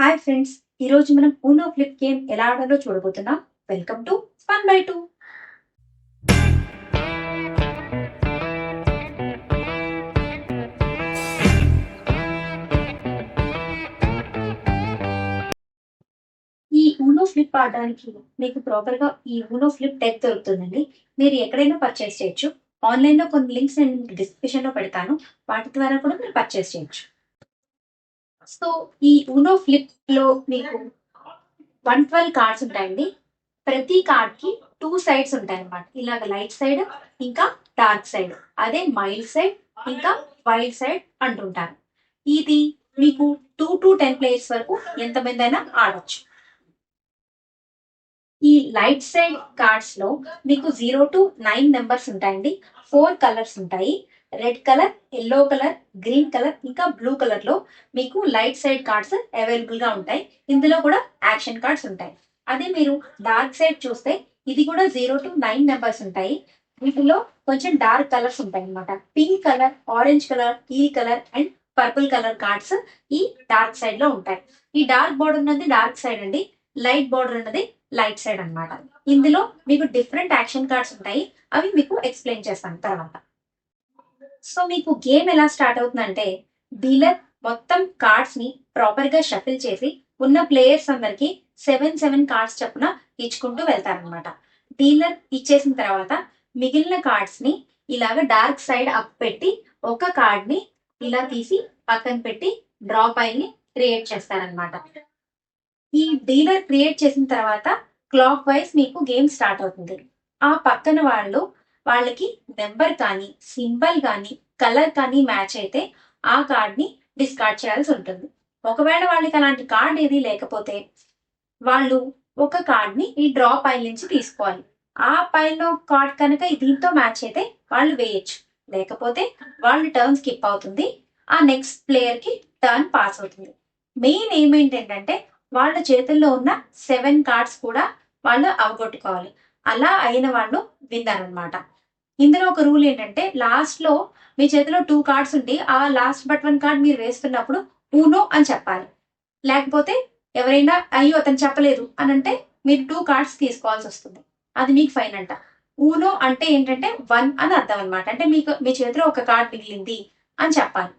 Hi friends ఈ రోజు మనం ఊనో ఫ్లిప్ గేమ్ ఎలా ఆడాలో చూడబోతున్నాం. Welcome to one by two ఈ ఊనో ఫ్లిప్ ఆడడానికి మీకు ప్రాపర్గా ఈ ఊనో ఫ్లిప్ డెక్ దొరుకుతుందండి. మీరు ఎక్కడైనా పర్చేస్ చేయొచ్చు. ఆన్లైన్లో కొన్ని లింక్స్ నేను డిస్క్రిప్షన్లో పెడతాను. వాటి ద్వారా కూడా మీరు పర్చేస్ చేయొచ్చు. సో ఈ ఊనో ఫ్లిప్లో మీకు వన్ ట్వెల్వ్ కార్డ్స్ ఉంటాయండి. ప్రతి కార్డ్కి టూ సైడ్స్ ఉంటాయి అన్నమాట ఇలాగ లైట్ సైడ్ ఇంకా డార్క్ సైడ్ అదే మైల్డ్ సైడ్ ఇంకా వైల్డ్ సైడ్ అంటుంటారు. ఇది మీకు టూ టు టెన్ ప్లేయర్స్ వరకు ఎంతమంది అయినా ఆడొచ్చు. ఈ లైట్ సైడ్ కార్డ్స్లో మీకు జీరో టు నైన్ నెంబర్స్ ఉంటాయండి. ఫోర్ కలర్స్ ఉంటాయి. Red colour yellow colour green colour ఇంకా బ్లూ కలర్లో మీకు లైట్ సైడ్ కార్డ్స్ అవైలబుల్గా ఉంటాయి. ఇందులో కూడా యాక్షన్ కార్డ్స్ ఉంటాయి. అదే మీరు డార్క్ సైడ్ చూస్తే ఇది కూడా జీరో టు నైన్ నెంబర్స్ ఉంటాయి. వీటిలో కొంచెం డార్క్ కలర్స్ ఉంటాయి అన్నమాట. పింక్ కలర్ ఆరెంజ్ కలర్ ఈ colour and purple colour cards ఈ డార్క్ సైడ్లో ఉంటాయి. ఈ డార్క్ బోర్డర్ ఉన్నది డార్క్ సైడ్ అండి. లైట్ బోర్డర్ ఉన్నది లైట్ సైడ్ అన్నమాట. ఇందులో మీకు డిఫరెంట్ యాక్షన్ కార్డ్స్ ఉంటాయి. అవి మీకు ఎక్స్ప్లెయిన్ చేస్తాను తర్వాత. సో మీకు గేమ్ ఎలా స్టార్ట్ అవుతుందంటే డీలర్ మొత్తం కార్డ్స్ని ప్రాపర్గా షఫిల్ చేసి ఉన్న ప్లేయర్స్ అందరికి సెవెన్ సెవెన్ కార్డ్స్ చొప్పున ఇచ్చుకుంటూ వెళ్తారనమాట డీలర్ ఇచ్చేసిన తర్వాత మిగిలిన కార్డ్స్ని ఇలాగ డార్క్ సైడ్ అప్ పెట్టి ఒక కార్డ్ని ఇలా తీసి పక్కన పెట్టి డ్రా పైల్ని క్రియేట్ చేస్తారనమాట ఈ డీలర్ క్రియేట్ చేసిన తర్వాత క్లాక్ వైజ్ మీకు గేమ్ స్టార్ట్ అవుతుంది. ఆ పక్కన వాళ్ళు వాళ్ళకి నెంబర్ కానీ సింబల్ కానీ కలర్ కానీ మ్యాచ్ అయితే ఆ కార్డ్ని డిస్కార్డ్ చేయాల్సి ఉంటుంది. ఒకవేళ వాళ్ళకి అలాంటి కార్డ్ ఏది లేకపోతే వాళ్ళు ఒక కార్డ్ని ఈ డ్రా పైల్ నుంచి తీసుకోవాలి. ఆ పైల్లో కార్డ్ కనుక దీంతో మ్యాచ్ అయితే వాళ్ళు వేయచ్చు. లేకపోతే వాళ్ళు టర్న్ స్కిప్ అవుతుంది. ఆ నెక్స్ట్ ప్లేయర్కి టర్న్ పాస్ అవుతుంది. మెయిన్ ఏమేంటంటే ఏంటంటే వాళ్ళ చేతుల్లో ఉన్న సెవెన్ కార్డ్స్ కూడా వాళ్ళు అవగొట్టుకోవాలి. అలా అయిన వాళ్ళు విన్నర్ అనమాట ఇందులో ఒక రూల్ ఏంటంటే లాస్ట్లో మీ చేతిలో టూ కార్డ్స్ ఉండి ఆ లాస్ట్ బట్ వన్ కార్డ్ మీరు వేస్తున్నప్పుడు ఊనో అని చెప్పాలి. లేకపోతే ఎవరైనా అయ్యో అతను చెప్పలేదు అని అంటే మీరు టూ కార్డ్స్ తీసుకోవాల్సి వస్తుంది. అది మీకు ఫైన్ అంట. ఊనో అంటే ఏంటంటే వన్ అని అర్థం అనమాట అంటే మీకు మీ చేతిలో ఒక కార్డ్ మిగిలింది అని చెప్పాలి.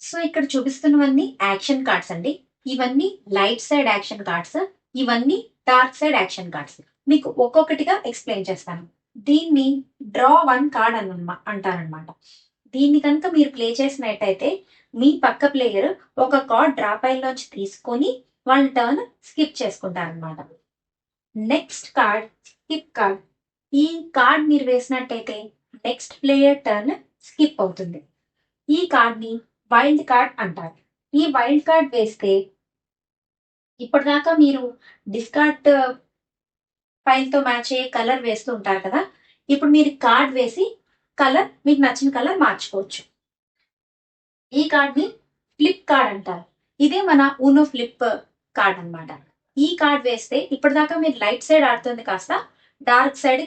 సో ఇక్కడ చూపిస్తున్నవన్నీ యాక్షన్ కార్డ్స్ అండి. ఇవన్నీ లైట్ సైడ్ యాక్షన్ కార్డ్స్ ఇవన్నీ డార్క్ సైడ్ యాక్షన్ కార్డ్స్. మీకు ఒక్కొక్కటిగా ఎక్స్ప్లెయిన్ చేస్తాను. దీన్ని డ్రా వన్ కార్డ్ అని అంటారనమాట దీన్ని కనుక మీరు ప్లే చేసినట్టయితే మీ పక్క ప్లేయర్ ఒక కార్డ్ డ్రా పైలోంచి తీసుకొని వాళ్ళ టర్న్ స్కిప్ చేసుకుంటారనమాట నెక్స్ట్ కార్డ్ స్కిప్ కార్డ్ ఈ కార్డ్ మీరు వేసినట్టయితే నెక్స్ట్ ప్లేయర్ టర్న్ స్కిప్ అవుతుంది. ఈ కార్డ్ని వైల్డ్ కార్డ్ అంటారు. ఈ వైల్డ్ కార్డ్ వేస్తే ఇప్పటిదాకా మీరు డిస్కార్డ్ ఫైల్తో మ్యాచ్ అయ్యే కలర్ వేస్తూ ఉంటారు కదా? ఇప్పుడు మీరు కార్డ్ వేసి కలర్ మీకు నచ్చిన కలర్ మార్చుకోవచ్చు. ఈ కార్డ్ని ఫ్లిప్ కార్డ్ అంటారు. ఇదే మన ఊనో ఫ్లిప్ కార్డ్ అన్నమాట. ఈ కార్డ్ వేస్తే ఇప్పటిదాకా మీరు లైట్ సైడ్ ఆడుతుంది కాస్త డార్క్ సైడ్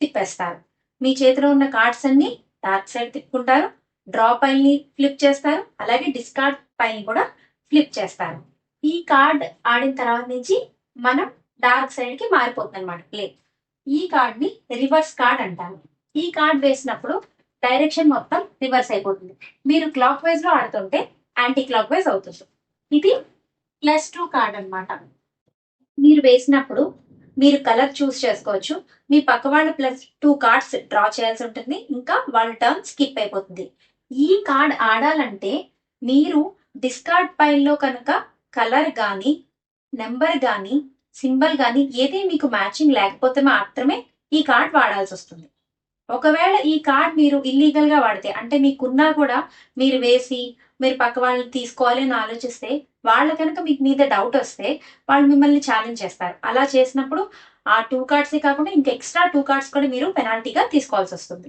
తిప్పేస్తారు. మీ చేతిలో ఉన్న కార్డ్స్ అన్ని డార్క్ సైడ్ తిప్పుకుంటారు డ్రా పైల్ని ఫ్లిప్ చేస్తారు అలాగే డిస్కార్డ్ పైల్ని కూడా ఫ్లిప్ చేస్తారు. ఈ కార్డ్ ఆడిన తర్వాత నుంచి మనం డార్క్ సైడ్కి మారిపోతుంది అనమాట ప్లే ఈ కార్డ్ని రివర్స్ కార్డ్ అంటారు. ఈ కార్డ్ వేసినప్పుడు డైరెక్షన్ మొత్తం రివర్స్ అయిపోతుంది. మీరు క్లాక్ వైజ్లో ఆడుతుంటే యాంటీ క్లాక్ వైజ్ అవుతుంది. ఇది ప్లస్ టూ కార్డ్ అన్నమాట. మీరు వేసినప్పుడు మీరు కలర్ చూస్ చేసుకోవచ్చు. మీ పక్క వాళ్ళు ప్లస్ టూ కార్డ్స్ డ్రా చేయాల్సి ఉంటుంది. ఇంకా వాళ్ళ టర్న్ స్కిప్ అయిపోతుంది. ఈ కార్డ్ ఆడాలంటే మీరు డిస్కార్డ్ పైల్లో కనుక కలర్ కానీ నెంబర్ కానీ సింబల్ కానీ ఏది మీకు మ్యాచింగ్ లేకపోతే మాత్రమే ఈ కార్డ్ వాడాల్సి వస్తుంది. ఒకవేళ ఈ కార్డ్ మీరు ఇల్లీగల్గా వాడితే అంటే మీకున్నా కూడా మీరు వేసి మీరు పక్క వాళ్ళని తీసుకోవాలి అని ఆలోచిస్తే వాళ్ళ కనుక మీకు మీద డౌట్ వస్తే వాళ్ళు మిమ్మల్ని ఛాలెంజ్ చేస్తారు. అలా చేసినప్పుడు ఆ టూ కార్డ్సే కాకుండా ఇంకా ఎక్స్ట్రా టూ కార్డ్స్ కూడా మీరు పెనాల్టీగా తీసుకోవాల్సి వస్తుంది.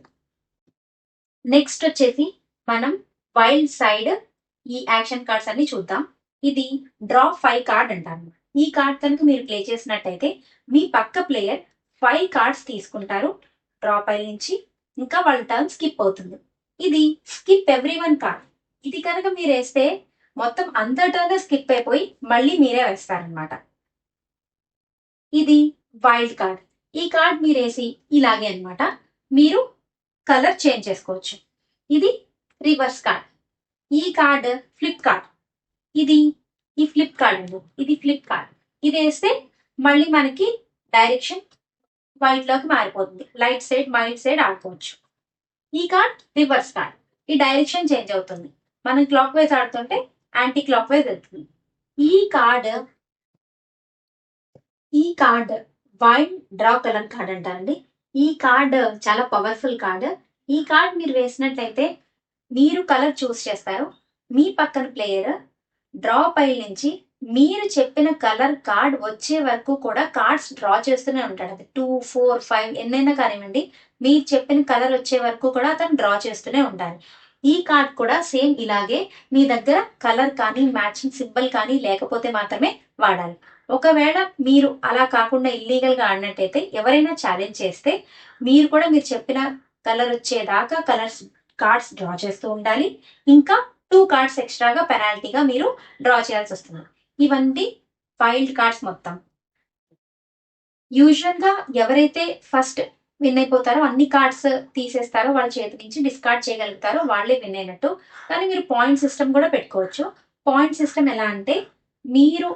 నెక్స్ట్ వచ్చేసి మనం వైల్డ్ సైడ్ ఈ యాక్షన్ కార్డ్స్ అన్ని చూద్దాం. ఇది డ్రా ఫైవ్ కార్డ్ అంటారు. ఈ కార్డ్ కనుక మీరు ప్లే చేసినట్టయితే మీ పక్క ప్లేయర్ ఫైవ్ కార్డ్స్ తీసుకుంటారు. డ్రా పైల్ నుంచి ఇంకా వాళ్ళ టర్న్ స్కిప్ అవుతుంది. ఇది స్కిప్ ఎవ్రీ వన్ కార్డ్ ఇది కనుక మీరు వేస్తే మొత్తం అంతటానే స్కిప్ అయిపోయి మళ్ళీ మీరే వేస్తారనమాట ఇది వైల్డ్ కార్డ్ ఈ కార్డ్ మీరు వేసి ఇలాగే అన్నమాట. మీరు కలర్ చేంజ్ చేసుకోవచ్చు. ఇది రివర్స్ కార్డ్ ఈ కార్డ్ ఫ్లిప్ కార్డ్ ఇది ఈ ఫ్లిప్ కార్డ్ ఇది ఫ్లిప్ కార్డ్ ఇది వేస్తే మళ్ళీ మనకి డైరెక్షన్ వైట్లోకి మారిపోతుంది. లైట్ సైడ్ వైట్ సైడ్ ఆడుకోవచ్చు. ఈ కార్డ్ రివర్స్ కార్డ్ ఈ డైరెక్షన్ చేంజ్ అవుతుంది. మనం క్లాక్ వైజ్ ఆడుతుంటే యాంటీ క్లాక్ వైజ్ వెళ్తుంది. ఈ కార్డ్ ఈ కార్డ్ వైన్ డ్రా కలర్ కార్డ్ అంటారండి. ఈ కార్డ్ చాలా పవర్ఫుల్ కార్డ్ ఈ కార్డ్ మీరు వేసినట్లయితే మీరు కలర్ చూస్ చేస్తారు. మీ పక్కన ప్లేయర్ డ్రా పైల్ నుంచి మీరు చెప్పిన కలర్ కార్డ్ వచ్చే వరకు కూడా కార్డ్స్ డ్రా చేస్తూనే ఉంటాడు. అది టూ ఫోర్ ఫైవ్ ఎన్నైనా కానివ్వండి మీరు చెప్పిన కలర్ వచ్చే వరకు కూడా అతను డ్రా చేస్తూనే ఉండాలి ఈ కార్డ్ కూడా సేమ్ ఇలాగే మీ దగ్గర కలర్ కానీ మ్యాచింగ్ సింబల్ కానీ లేకపోతే మాత్రమే వాడాలి. ఒకవేళ మీరు అలా కాకుండా ఇల్లీగల్గా ఆడినట్టయితే ఎవరైనా ఛాలెంజ్ చేస్తే మీరు కూడా మీరు చెప్పిన కలర్ వచ్చేదాకా కలర్స్ కార్డ్స్ డ్రా చేస్తూ ఉండాలి. ఇంకా టూ కార్డ్స్ ఎక్స్ట్రాగా పెనాల్టీగా మీరు డ్రా చేయాల్సి వస్తుంది. ఇవన్నీ ఫైల్డ్ కార్డ్స్ మొత్తం. యూజువల్గా ఎవరైతే ఫస్ట్ విన్ అయిపోతారో అన్ని కార్డ్స్ తీసేస్తారో వాళ్ళ చేతి నుంచి డిస్కార్డ్ చేయగలుగుతారో వాళ్ళే విన్ అయినట్టు. కానీ మీరు పాయింట్ సిస్టమ్ కూడా పెట్టుకోవచ్చు. పాయింట్ సిస్టమ్ ఎలా అంటే మీరు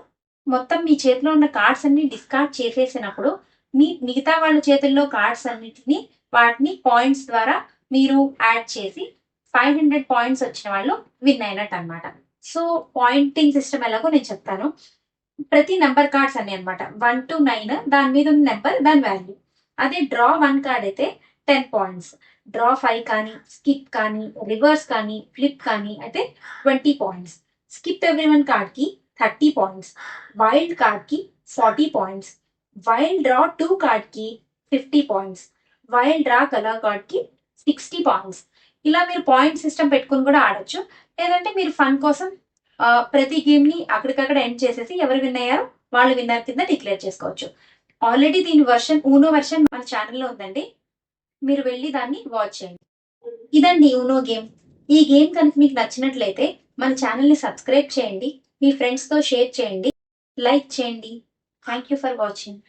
మొత్తం మీ చేతిలో ఉన్న కార్డ్స్ అన్ని డిస్కార్డ్ చేసేసినప్పుడు మీ మిగతా వాళ్ళ చేతుల్లో కార్డ్స్ అన్నిటిని వాటిని పాయింట్స్ ద్వారా మీరు యాడ్ చేసి ఫైవ్ హండ్రెడ్ పాయింట్స్ వచ్చిన వాళ్ళు విన్ అయినట్టు అనమాట సో పాయింటింగ్ సిస్టమ్ ఎలాగో నేను చెప్తాను. ప్రతి నెంబర్ కార్డ్స్ అన్ని అనమాట వన్ టు నైన్ దాని మీద ఉన్న నెంబర్ దాని వాల్యూ. అదే డ్రా వన్ కార్డ్ అయితే టెన్ పాయింట్స్. డ్రా ఫైవ్ కానీ స్కిప్ కానీ రివర్స్ కానీ ఫ్లిప్ కానీ అయితే twenty points. Skip every one కార్డ్కి థర్టీ పాయింట్స్. వైల్డ్ కార్డ్కి forty points. Wild draw two కార్డ్కి fifty points. Wild draw colour కార్డ్కి సిక్స్టీ పాయింట్స్. ఇలా మీరు పాయింట్ సిస్టమ్ పెట్టుకుని కూడా ఆడొచ్చు. లేదంటే మీరు ఫన్ కోసం ప్రతి గేమ్ని అక్కడికక్కడ ఎండ్ చేసేసి ఎవరు విన్ అయ్యారో వాళ్ళు విన్నర్ కింద డిక్లేర్ చేసుకోవచ్చు. ఆల్రెడీ దీని వర్షన్ ఊనో వర్షన్ మన ఛానల్లో ఉందండి. మీరు వెళ్ళి దాన్ని వాచ్ చేయండి. ఇదండి ఊనో గేమ్ ఈ గేమ్ కనుక మీకు నచ్చినట్లయితే మన ఛానల్ని సబ్స్క్రైబ్ చేయండి. మీ ఫ్రెండ్స్తో షేర్ చేయండి. లైక్ చేయండి. Thank you for watching